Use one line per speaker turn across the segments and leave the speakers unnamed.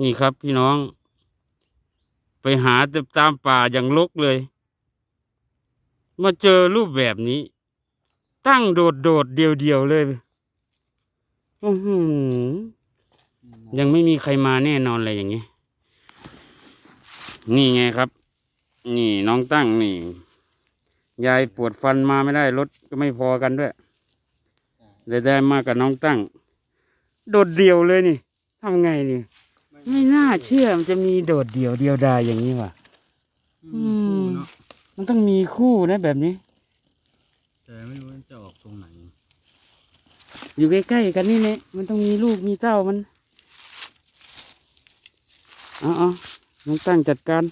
นี่ครับพี่น้อง ไปหาตามป่าอย่างลกเลย มาเจอรูปแบบนี้ ตั้งโดดโดดเดียวเดียวเลยยังไม่มีใครมาแน่นอนเลยอย่างนี้ นี่ไงครับ นี่น้องตั้งนี่ ยายปวดฟันมาไม่ได้รถก็ไม่พอกันด้วยเลยได้มากับน้องตั้ง โดดเดียวเลยนี่ทำไงนี่ ไม่น่าเชื่อมันจะมีโดดเดี่ยวเดียวดายอย่างนี้ว่ะ อืม
เนาะ
มันต้องมีคู่นะแบบนี้
แต่ไม่รู้ว่าจะออกตรงไหน
อยู่ใกล้ๆกันนี่แหละมันต้องมีลูกมีเต้ามันเอ๋อาน้องตั้งจัดการ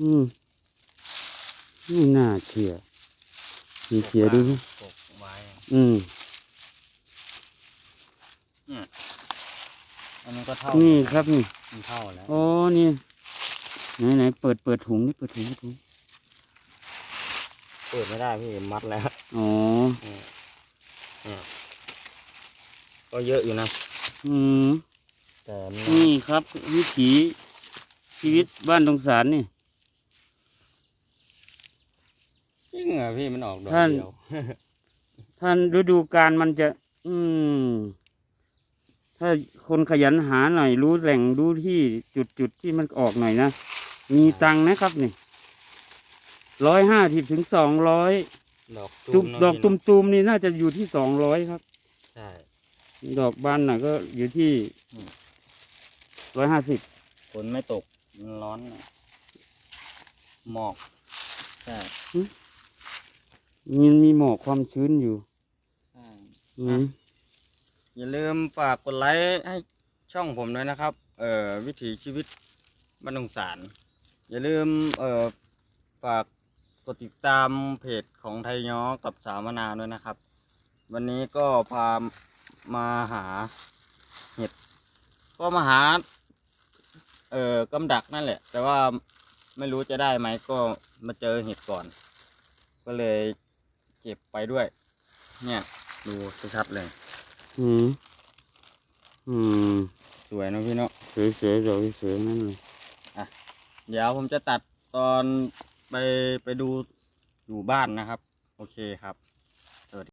อืมไม่น่าเชื่อมีเขียดูสิ
ปกไว้
อืม
อันนี้ก็เท่า
นี่ครับนี่
มันเท่าแล้ว
อ๋อนี่ไหนไหนเปิดเปิดถุงนี่เปิดถุงเปิดถุง
เปิดไม่ได้พี่มัดแล้ว
อ๋อ
ก็เยอะอยู่นะ
อืม
แต่มัน
นี่ครับวิถีชีวิตบ้านตรงสารนี่
จริงเหรอพี่มันออกดอก
ท่าน
เดียว
ท่านฤดูกาลมันจะ อืม ถ้าคนขยันหาหน่อยรู้แหล่งรู้ที่จุดจุดที่มันออกหน่อยนะ มีตังค์นะครับนี่ร้อยห้าสิบถึงสองร้อย
ดอก
จุบ
เนอะ
ดอก
พี่
ตุ
เนอะ่
มๆนี่น่าจะอยู่ที่สองร้อยครับ
ใช่
ดอกบานน่ะก็อยู่ที่
อืม
ร้อยห้าสิบ
ฝนไม่ตก มันร้อนน่ะหมอก ใช่
มีมีหมอกความชื้นอยู่
ใช่
อืม
อย่าลืมฝากกดไลค์ให้ช่องผมด้วยนะครับ เอ่อวิถีชีวิตบ้านดงสาร อย่าลืมเอ่อฝากกดติดตามเพจของไทยย้อกับสามนาวด้วยนะครับ วันนี้ก็พามาหาเห็ด ก็มาหา เอ่อกำดักนั่นแหละ แต่ว่าไม่รู้จะได้ไหมก็มาเจอเห็ดก่อน ก็เลยเก็บไปด้วย เนี่ยดูชัดเลย
อืม อืม
สวยเนอะพี่เนาะ
สวยๆดอกสวยๆนั่นเลย
เดี๋ยวผมจะตัดตอนไปไปดูอยู่บ้านนะครับ โอเคครับ